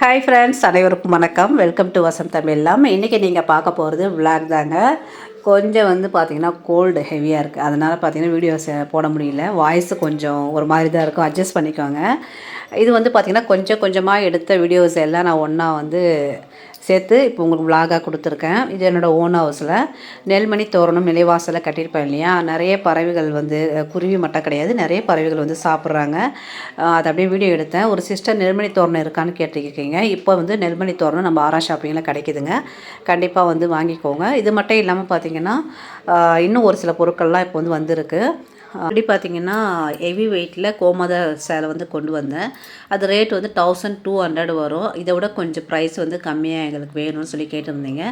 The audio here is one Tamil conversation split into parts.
ஹாய் ஃப்ரெண்ட்ஸ் அனைவருக்கும் வணக்கம். வெல்கம் டு வசம் தமிழ்லாம் இன்றைக்கி நீங்கள் பார்க்க போகிறது விளாக் தாங்க. கொஞ்சம் வந்து பார்த்திங்கன்னா கோல்டு ஹெவியாக இருக்குது அதனால் பார்த்திங்கன்னா வீடியோஸ் போட முடியல. வாய்ஸு கொஞ்சம் ஒரு மாதிரி தான் இருக்கும். அட்ஜஸ்ட் பண்ணிக்கோங்க. இது வந்து பார்த்திங்கன்னா கொஞ்சம் கொஞ்சமாக எடுத்த வீடியோஸ் எல்லாம் நான் ஒன்றா வந்து சேர்த்து இப்போ உங்களுக்கு விலாகாக கொடுத்துருக்கேன். இது என்னோடய ஓன் ஹவுஸில் நெல்மணி தோரணம் நிலைவாசலில் கட்டியிருப்பேன் இல்லையா? நிறைய பறவைகள் வந்து குருவி மட்டும் கிடையாது. நிறைய பறவைகள் வந்து சாப்பிட்றாங்க. அதை அப்படியே வீடியோ எடுத்தேன். ஒரு சிஸ்டர் நெல்மணி தோரணம் இருக்கான்னு கேட்டிருக்கீங்க. இப்போ வந்து நெல்மணி தோரணம் நம்ம ஆரா ஷாப்பிங்கில் கிடைக்குதுங்க. கண்டிப்பாக வந்து வாங்கிக்கோங்க. இது மட்டும் இல்லாமல் பார்த்தீங்கன்னா இன்னும் ஒரு சில பொருட்கள்லாம் இப்போ வந்து வந்திருக்கு. அப்படி பார்த்தீங்கன்னா ஹெவி வெயிட்டில் கோமத சேலை வந்து கொண்டு வந்தேன். அது ரேட் வந்து தௌசண்ட் டூ ஹண்ட்ரட் வரும். இதை விட கொஞ்சம் ப்ரைஸ் வந்து கம்மியாக எங்களுக்கு வேணும்னு சொல்லி கேட்டிருந்தீங்க.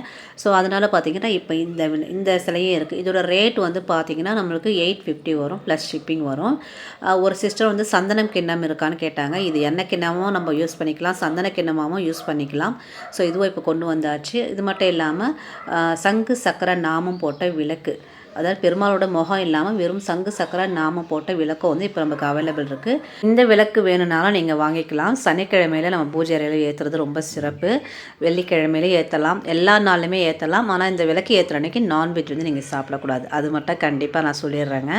ஸோ அதனால் பார்த்தீங்கன்னா இப்போ இந்த இந்த சிலையே இருக்குது இதோட ரேட் வந்து பார்த்தீங்கன்னா நம்மளுக்கு எயிட் ஃபிஃப்டி வரும் ப்ளஸ் ஷிப்பிங் வரும். ஒரு சிஸ்டர் வந்து சந்தனம் கிண்ணம் இருக்கான்னு கேட்டாங்க. இது எண்ணெய் கிண்ணமும் நம்ம யூஸ் பண்ணிக்கலாம். சந்தன கிண்ணமாகவும் யூஸ் பண்ணிக்கலாம். ஸோ இதுவும் இப்போ கொண்டு வந்தாச்சு. இது மட்டும் இல்லாமல் சங்கு சக்கரை நாமம் போட்ட விளக்கு. அதாவது பெருமாளோட முகம் இல்லாமல் வெறும் சங்கு சக்கர நாம போட்ட விளக்கம் வந்து இப்போ நமக்கு அவைலபிள் இருக்குது இந்த விளக்கு வேணும்னாலும் நீங்கள் வாங்கிக்கலாம். சனிக்கிழமையில நம்ம பூஜை அறையில் ஏற்றுறது ரொம்ப சிறப்பு. வெள்ளிக்கிழமையில ஏற்றலாம் எல்லா நாளுமே ஏற்றலாம் ஆனால் இந்த விளக்கு ஏற்றுற அன்னைக்கு நான்வெஜ் வந்து நீங்கள் சாப்பிடக்கூடாது. அது மட்டும் கண்டிப்பாக நான் சொல்லிடுறேங்க.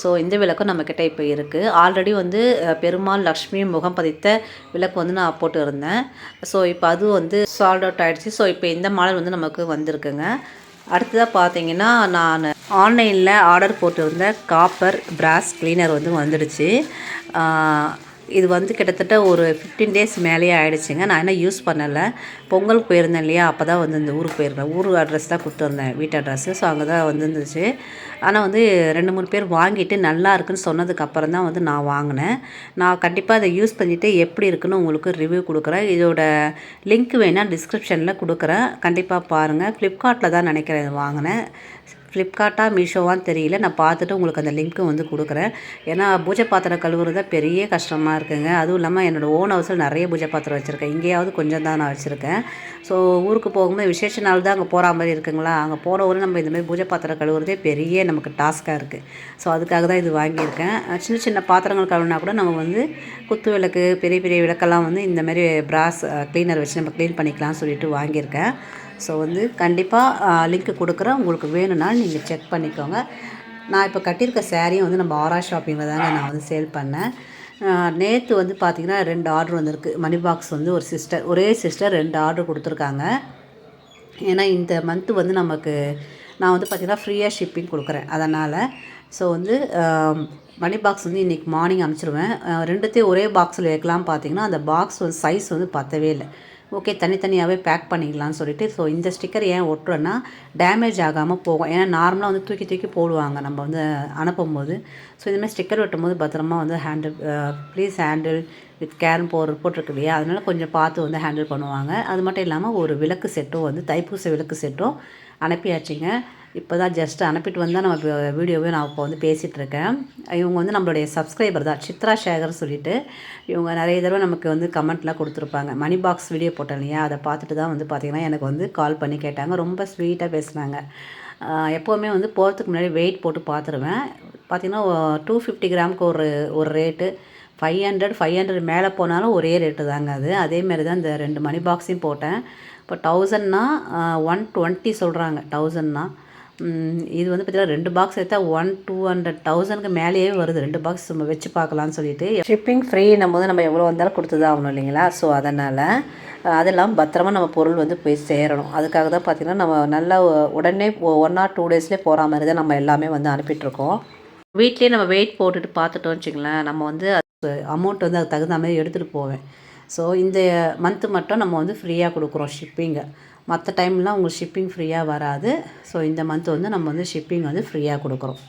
ஸோ இந்த விளக்கும் நம்மக்கிட்ட இப்போ இருக்குது ஆல்ரெடி வந்து பெருமாள் லக்ஷ்மி முகம் பதித்த விளக்கு வந்து நான் போட்டு இருந்தேன் ஸோ இப்போ அது வந்து சால்ட் அவுட் ஆகிடுச்சு ஸோ இப்போ இந்த மாடல் வந்து நமக்கு வந்திருக்குங்க. அடுத்ததாக பார்த்தீங்கன்னா நான் ஆன்லைனில் ஆர்டர் போட்டிருந்த காப்பர் ப்ராஸ் க்ளீனர் வந்து வந்துடுச்சு. இது வந்து கிட்டத்தட்ட ஒரு ஃபிஃப்டீன் டேஸ் மேலேயே ஆகிடுச்சிங்க நான் என்ன யூஸ் பண்ணலை. பொங்கலுக்கு போயிருந்தேன் இல்லையா? அப்போ தான் வந்து இந்த ஊருக்கு போயிருந்தேன். ஊர் அட்ரஸ் தான் கொடுத்துருந்தேன். வீட்டு அட்ரஸ்ஸு ஸோ அங்கே தான் வந்துருந்துச்சு. ஆனால் வந்து ரெண்டு மூணு பேர் வாங்கிட்டு நல்லா இருக்குன்னு சொன்னதுக்கப்புறம் தான் வந்து நான் வாங்கினேன். நான் கண்டிப்பாக அதை யூஸ் பண்ணிவிட்டு எப்படி இருக்குன்னு உங்களுக்கு ரிவ்யூ கொடுக்குறேன். இதோட லிங்க் வேணால் டிஸ்கிரிப்ஷனில் கொடுக்குறேன். கண்டிப்பாக பாருங்கள் ஃப்ளிப்கார்ட்டில் தான் நினைக்கிறேன் வாங்கினேன். ஃப்ளிப்கார்ட்டாக மீஷோவான்னு தெரியல. நான் பார்த்துட்டு உங்களுக்கு அந்த லிங்க்கும் வந்து கொடுக்குறேன். ஏன்னா பூஜை பாத்திரம் கழுவுறது பெரிய கஷ்டமாக இருக்குங்க. அதுவும் இல்லாமல் என்னோடய ஓன் ஹவுஸில் நிறைய பூஜை பாத்திரம் வச்சுருக்கேன். இங்கேயாவது கொஞ்சம் தான் நான் வச்சுருக்கேன். ஸோ ஊருக்கு போகும்போது விசேஷ நாள் தான் அங்கே போகிற மாதிரி இருக்குங்களா? அங்கே போகிற ஊர் நம்ம இந்தமாதிரி பூஜை பாத்திரம் கழுவுறதே பெரிய நமக்கு டாஸ்க்காக இருக்குது ஸோ அதுக்காக தான் இது வாங்கியிருக்கேன். சின்ன சின்ன பாத்திரங்கள் கழுவினா கூட நம்ம வந்து குத்து விளக்கு பெரிய பெரிய விளக்கெல்லாம் வந்து இந்தமாரி ப்ராஸ் க்ளீனர் வச்சு நம்ம க்ளீன் பண்ணிக்கலாம்னு சொல்லிட்டு வாங்கியிருக்கேன். ஸோ வந்து கண்டிப்பாக லிங்க் கொடுக்குறேன். உங்களுக்கு வேணும்னா நீங்கள் செக் பண்ணிக்கோங்க. நான் இப்போ கட்டியிருக்க சேரீயும் வந்து நம்ம ஆரா ஷாப்பிங்கில் தாங்க நான் வந்து சேல் பண்ணேன். நேற்று வந்து பார்த்திங்கன்னா ரெண்டு ஆர்டர் வந்திருக்கு. மணி பாக்ஸ் வந்து ஒரு சிஸ்டர் ஒரே சிஸ்டர் ரெண்டு ஆர்டர் கொடுத்துருக்காங்க. ஏன்னா இந்த மந்த்து வந்து நமக்கு நான் வந்து பார்த்திங்கன்னா ஃப்ரீயாக ஷிப்பிங் கொடுக்குறேன். அதனால் ஸோ வந்து மணி பாக்ஸ் வந்து இன்றைக்கி மார்னிங் அனுப்பிச்சிடுவேன் ரெண்டுத்தையும் ஒரே பாக்ஸில் வைக்கலாம் பார்த்தீங்கன்னா அந்த பாக்ஸ் வந்து சைஸ் வந்து பத்தவே இல்லை. ஓகே தனித்தனியாகவே பேக் பண்ணிக்கலாம்னு சொல்லிட்டு ஸோ இந்த ஸ்டிக்கர் ஏன் ஒட்டுறேன்னா டேமேஜ் ஆகாமல் போகும். ஏன்னா நார்மலாக வந்து தூக்கி தூக்கி போடுவாங்க. நம்ம வந்து அனுப்பும்போது. ஸோ இந்த மாதிரி ஸ்டிக்கர் ஒட்டும் போது பத்திரமா வந்து ஹேண்டில் ப்ளீஸ் ஹேண்டில் வித் கேர்னு போகிற போட்டிருக்கு இல்லையா? அதனால் கொஞ்சம் பார்த்து வந்து ஹேண்டில் பண்ணுவாங்க. அது மட்டும் இல்லாமல் ஒரு விளக்கு செட்டும் வந்து தைப்பூச விளக்கு செட்டும் அனுப்பியாச்சுங்க. இப்போ தான் ஜஸ்ட் அனுப்பிட்டு வந்தால் நம்ம இப்போ வீடியோவே நான் இப்போ வந்து பேசிகிட்ருக்கேன் இவங்க வந்து நம்மளுடைய சப்ஸ்கிரைபர் தான். சித்ரா சேகர் சொல்லிட்டு இவங்க நிறைய தடவை நமக்கு வந்து கமெண்ட்லாம் கொடுத்துருப்பாங்க. மணி பாக்ஸ் வீடியோ போட்டேன் இல்லையா? அதை பார்த்துட்டு தான் வந்து பார்த்திங்கன்னா எனக்கு வந்து கால் பண்ணி கேட்டாங்க. ரொம்ப ஸ்வீட்டாக பேசுனாங்க. எப்போவுமே வந்து போகிறதுக்கு முன்னாடி வெயிட் போட்டு பார்த்துருவேன். பார்த்திங்கன்னா டூ ஃபிஃப்டி கிராமுக்கு ஒரு ஒரு rate five hundred five hundred மேலே போனாலும் ஒரே ரேட்டு தாங்க அது. அதேமாரி தான் இந்த ரெண்டு மணி பாக்ஸையும் போட்டேன். இப்போ தௌசண்ட்னா ஒன் டுவெண்ட்டி சொல்கிறாங்க தௌசண்ட்னா இது வந்து பார்த்தீங்கன்னா ரெண்டு பாக்ஸ் எடுத்தா ஒன் டூ ஹண்ட்ரட் தௌசண்ட்க்கு மேலேயே வருது. ரெண்டு பாக்ஸ் நம்ம வச்சு பார்க்கலாம்னு சொல்லிட்டு ஷிப்பிங் ஃப்ரீன்னும் போது நம்ம எவ்வளோ வந்தாலும் கொடுத்து தான் ஆகணும் இல்லைங்களா? ஸோ அதனால் அது இல்லாமல் பத்திரமா நம்ம பொருள் வந்து போய் சேரணும். அதுக்காக தான் பார்த்திங்கன்னா நம்ம நல்லா உடனே ஒன் ஆர் டூ டேஸ்லேயே போகிற மாதிரி தான் நம்ம எல்லாமே வந்து அனுப்பிட்டுருக்கோம். வீட்லேயே நம்ம வெயிட் போட்டுட்டு பார்த்துட்டோம் வச்சுங்களேன் நம்ம வந்து அமௌண்ட் வந்து அதுக்கு தகுந்த மாதிரி எடுத்துகிட்டு போவேன். ஸோ இந்த மந்த்து மட்டும் நம்ம வந்து ஃப்ரீயாக கொடுக்குறோம் ஷிப்பிங்கை மற்ற டைம்லாம் உங்களுக்கு ஷிப்பிங் ஃப்ரீயாக வராது. ஸோ இந்த மந்த் வந்து நம்ம வந்து ஷிப்பிங் வந்து ஃப்ரீயாக கொடுக்குறோம்.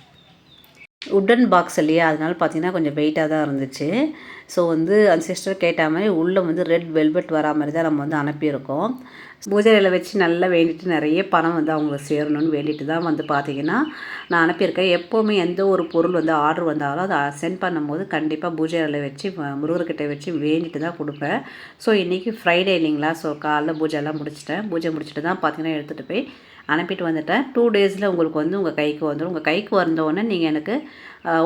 உட்டன் பாக்ஸ் இல்லையா? அதனால பார்த்தீங்கன்னா கொஞ்சம் வெயிட்டாக தான் இருந்துச்சு. ஸோ வந்து அந்த சிஸ்டர் கேட்ட மாதிரி உள்ளே வந்து ரெட் வெல்வெட் வரா மாதிரி தான் நம்ம வந்து அனுப்பியிருக்கோம். பூஜையில் வச்சு நல்லா வேண்டிட்டு நிறைய பணம் வந்து அவங்களுக்கு சேரணும்னு வேண்டிட்டு தான் வந்து பார்த்தீங்கன்னா நான் அனுப்பியிருக்கேன். எப்போவுமே எந்த ஒரு பொருள் வந்து ஆர்டர் வந்தாலும் அதை சென்ட் பண்ணும்போது கண்டிப்பாக பூஜை வச்சு முருகர்கிட்ட வச்சு வேண்டிட்டு தான் கொடுப்பேன். ஸோ இன்றைக்கி ஃப்ரைடே இல்லைங்களா? ஸோ காலைல பூஜைலாம் முடிச்சிட்டேன். பூஜை முடிச்சுட்டு தான் பார்த்தீங்கன்னா எடுத்துகிட்டு போய் அனுப்பிட்டு வந்துட்டேன். டூ டேஸில் உங்களுக்கு வந்து உங்கள் கைக்கு வந்துடும் உங்கள் கைக்கு வந்தோடனே நீங்கள் எனக்கு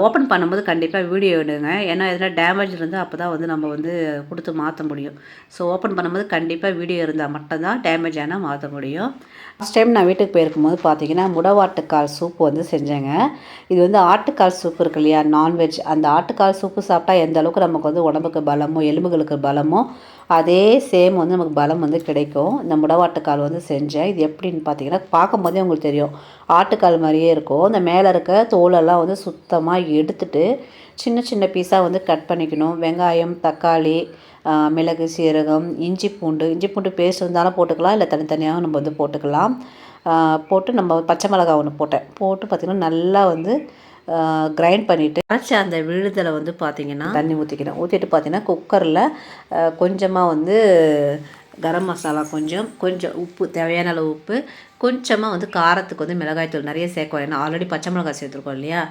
ஓப்பன் பண்ணும்போது கண்டிப்பாக வீடியோ எடுங்க. ஏன்னா எதனால் டேமேஜ் இருந்தால் அப்போ தான் வந்து நம்ம வந்து கொடுத்து மாற்ற முடியும். ஸோ ஓப்பன் பண்ணும்போது கண்டிப்பாக வீடியோ இருந்தால் மட்டும்தான் டேமேஜ் ஆனால் மாற்ற முடியும். ஃபஸ்ட் டைம் நான் வீட்டுக்கு போயிருக்கும்போது பார்த்தீங்கன்னா முடவாட்டுக்கால் சூப் வந்து செஞ்சேங்க. இது வந்து ஆட்டுக்கால் சூப் இருக்கு இல்லையா? நான்வெஜ் அந்த ஆட்டுக்கால் சூப்பு சாப்பிட்டா எந்த அளவுக்கு நமக்கு வந்து உடம்புக்கு பலமோ எலும்புகளுக்கு பலமோ அதே சேம் வந்து நமக்கு பலம் வந்து கிடைக்கும். இந்த முடவாட்டுக்கால் வந்து செஞ்சேன். இது எப்படின்னு பார்த்தீங்கன்னா பார்க்கும்போதே உங்களுக்கு தெரியும். ஆட்டுக்கால் மாதிரியே இருக்கும். இந்த மேலே இருக்க தோலெல்லாம் வந்து சுத்தமாக எடுத்துட்டு சின்ன சின்ன பீஸாக வந்து கட் பண்ணிக்கணும். வெங்காயம் தக்காளி மிளகு சீரகம் இஞ்சி பூண்டு. இஞ்சி பூண்டு பேஸ்ட் இருந்தாலும் போட்டுக்கலாம். இல்லை தனித்தனியாக நம்ம வந்து போட்டுக்கலாம். போட்டு நம்ம பச்சை மிளகா ஒன்று போட்டேன். போட்டு பார்த்திங்கன்னா நல்லா வந்து கிரைண்ட் பண்ணிவிட்டு அரைச்ச அந்த விழுதலை வந்து பார்த்திங்கன்னா தண்ணி ஊற்றிக்கணும் ஊற்றிட்டு பார்த்திங்கன்னா குக்கரில் கொஞ்சமாக வந்து கரம் மசாலா கொஞ்சம் கொஞ்சம் உப்பு தேவையான அளவு உப்பு கொஞ்சமாக வந்து காரத்துக்கு வந்து மிளகாய்த்தூள் நிறைய சேர்க்கும் ஏன்னா ஆல்ரெடி பச்சை மிளகாய் சேர்த்துருக்கோம் இல்லையா?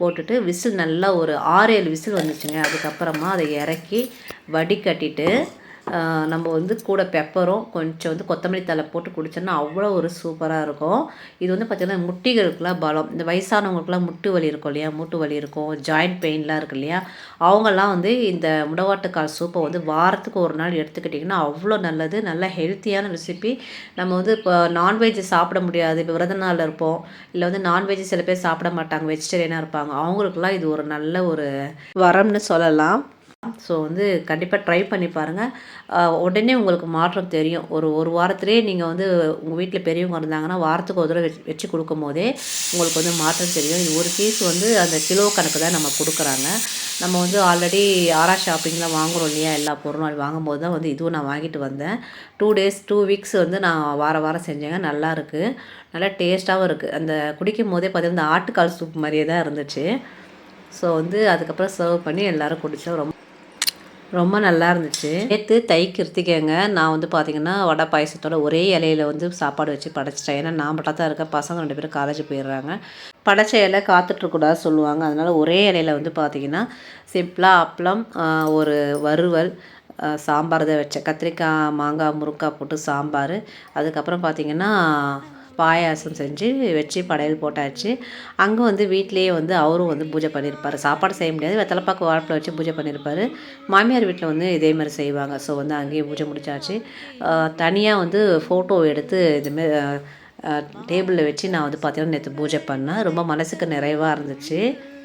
போட்டுட்டு விசில் நல்லா ஒரு ஆறு ஏழு விசில் வந்துச்சுங்க. அதுக்கப்புறமா அதை இறக்கி வடிகட்டிட்டு நம்ம வந்து கூட பெப்பரும் கொஞ்சம் வந்து கொத்தமல்லி தலை போட்டு குடித்தோன்னா அவ்வளோ ஒரு சூப்பராக இருக்கும். இது வந்து பார்த்திங்கன்னா முட்டிகளுக்கெலாம் பலம். இந்த வயசானவங்களுக்குலாம் முட்டு வலி இருக்கும் இல்லையா? மூட்டு வலி இருக்கும் ஜாயிண்ட் பெயின்லாம் இருக்கு இல்லையா? அவங்கெல்லாம் வந்து இந்த முடவாட்டுக்கால் சூப்பை வந்து வாரத்துக்கு ஒரு நாள் எடுத்துக்கிட்டிங்கன்னா அவ்வளோ நல்லது. நல்ல ஹெல்த்தியான ரெசிபி நம்ம வந்து இப்போ நான்வெஜ் சாப்பிட முடியாது. இப்போ விரத நாளில் இருப்போம். இல்லை வந்து நான்வெஜ் சில பேர் சாப்பிட மாட்டாங்க. வெஜிடேரியனாக இருப்பாங்க. அவங்களுக்குலாம் இது ஒரு நல்ல ஒரு வரம்னு சொல்லலாம். ஸோ வந்து கண்டிப்பாக ட்ரை பண்ணி பாருங்கள் உடனே உங்களுக்கு மாற்றம் தெரியும். ஒரு ஒரு வாரத்திலே நீங்கள் வந்து உங்கள் வீட்டில் பெரியவங்க இருந்தாங்கன்னா வாரத்துக்கு ஒரு தடவை வச்சு வச்சு கொடுக்கும் போதே உங்களுக்கு வந்து மாற்றம் தெரியும். இது ஒரு பீஸ் வந்து அந்த கிலோ கணக்கு தான் நம்ம கொடுக்குறாங்க. நம்ம வந்து ஆல்ரெடி ஆரா ஷாப்பிங்கில் வாங்குகிறோம் இல்லையா எல்லா பொருளும் அது வாங்கும்போது தான் வந்து இதுவும் நான் வாங்கிட்டு வந்தேன். டூ டேஸ் டூ வீக்ஸ் வந்து நான் வார வாரம் செஞ்சேங்க. நல்லா இருக்குது நல்லா டேஸ்ட்டாகவும் இருக்குது அந்த குடிக்கும் போதே பார்த்தீங்கன்னா இந்த ஆட்டுக்கால் சூப் மாதிரியே தான் இருந்துச்சு. ஸோ வந்து அதுக்கப்புறம் சர்வ் பண்ணி எல்லோரும் குடித்தோம் ரொம்ப ரொம்ப நல்லா இருந்துச்சு. நேற்று தை கிருத்திகேங்க நான் வந்து பார்த்திங்கன்னா வடை பாயசத்தோட ஒரே இலையில வந்து சாப்பாடு வச்சு படைச்சிட்டேன். ஏன்னா நான் மட்டும் தான் இருக்கேன் பசங்க ரெண்டு பேரும் காலேஜ் போயிடுறாங்க. படைச்ச இலை காத்துட்ருக்கூடாது சொல்லுவாங்க. அதனால் ஒரே இலையில வந்து பார்த்திங்கன்னா சிம்பிளாக அப்பளம் ஒரு வறுவல் சாம்பார் தான் வச்சேன். கத்திரிக்காய் மாங்காய் முருங்காய் போட்டு சாம்பார். அதுக்கப்புறம் பார்த்திங்கன்னா பாயாசம் செஞ்சு வச்சு படையல் போட்டாச்சு. அங்கே வந்து வீட்லேயே வந்து அவரும் வந்து பூஜை பண்ணியிருப்பார் சாப்பாடு செய்ய முடியாது. வெத்தலைப்பாக்கு வாழைப்பழம் வச்சு பூஜை பண்ணியிருப்பார் மாமியார் வீட்டில் வந்து இதே மாதிரி செய்வாங்க. ஸோ வந்து அங்கேயே பூஜை முடிச்சாச்சு. தனியாக வந்து ஃபோட்டோ எடுத்து இதுமாரி டேபிளில் வச்சு நான் வந்து பார்த்தீங்கன்னா நேற்று பூஜை பண்ணேன். ரொம்ப மனசுக்கு நிறைவாக இருந்துச்சு.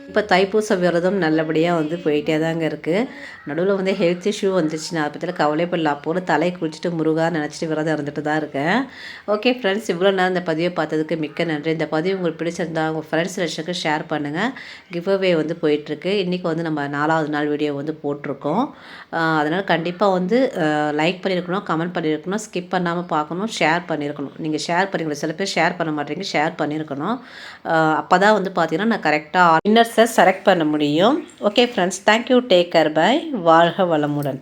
இப்போ தைப்பூச விரதம் நல்லபடியாக வந்து போயிட்டே தாங்க இருக்குது நடுவில் வந்து ஹெல்த் இஷ்யூ வந்துச்சு நான் அதை பற்றியில் கவலைப்படல அப்போது தலை குளிச்சுட்டு முருகா நினச்சிட்டு விரதம் இருந்துட்டு தான் இருக்கேன். ஓகே ஃப்ரெண்ட்ஸ் இவ்வளோ நேரம் இந்த பதிவை பார்த்ததுக்கு மிக்க நன்றி. இந்த பதிவு உங்களுக்கு பிடிச்சிருந்தா உங்கள் ஃப்ரெண்ட்ஸ் லட்சக்கு ஷேர் பண்ணுங்கள் கிவ் அவே வந்து போயிட்டுருக்கு. இன்றைக்கி வந்து நம்ம நாலாவது நாள் வீடியோ வந்து போட்டிருக்கோம். அதனால் கண்டிப்பாக வந்து லைக் பண்ணியிருக்கணும் கமெண்ட் பண்ணியிருக்கணும் ஸ்கிப் பண்ணாமல் பார்க்கணும் ஷேர் பண்ணியிருக்கணும் நீங்கள் ஷேர் பண்ணிக்கணும் சில பேர் ஷேர் பண்ண மாட்டேங்க ஷேர் பண்ணியிருக்கணும் அப்போ தான் வந்து பார்த்தீங்கன்னா நான் கரெக்டாக இன்னர்ஸ் செலக்ட் பண்ண முடியும். Okay friends thank you take care bye வாழ்க வளமுடன்.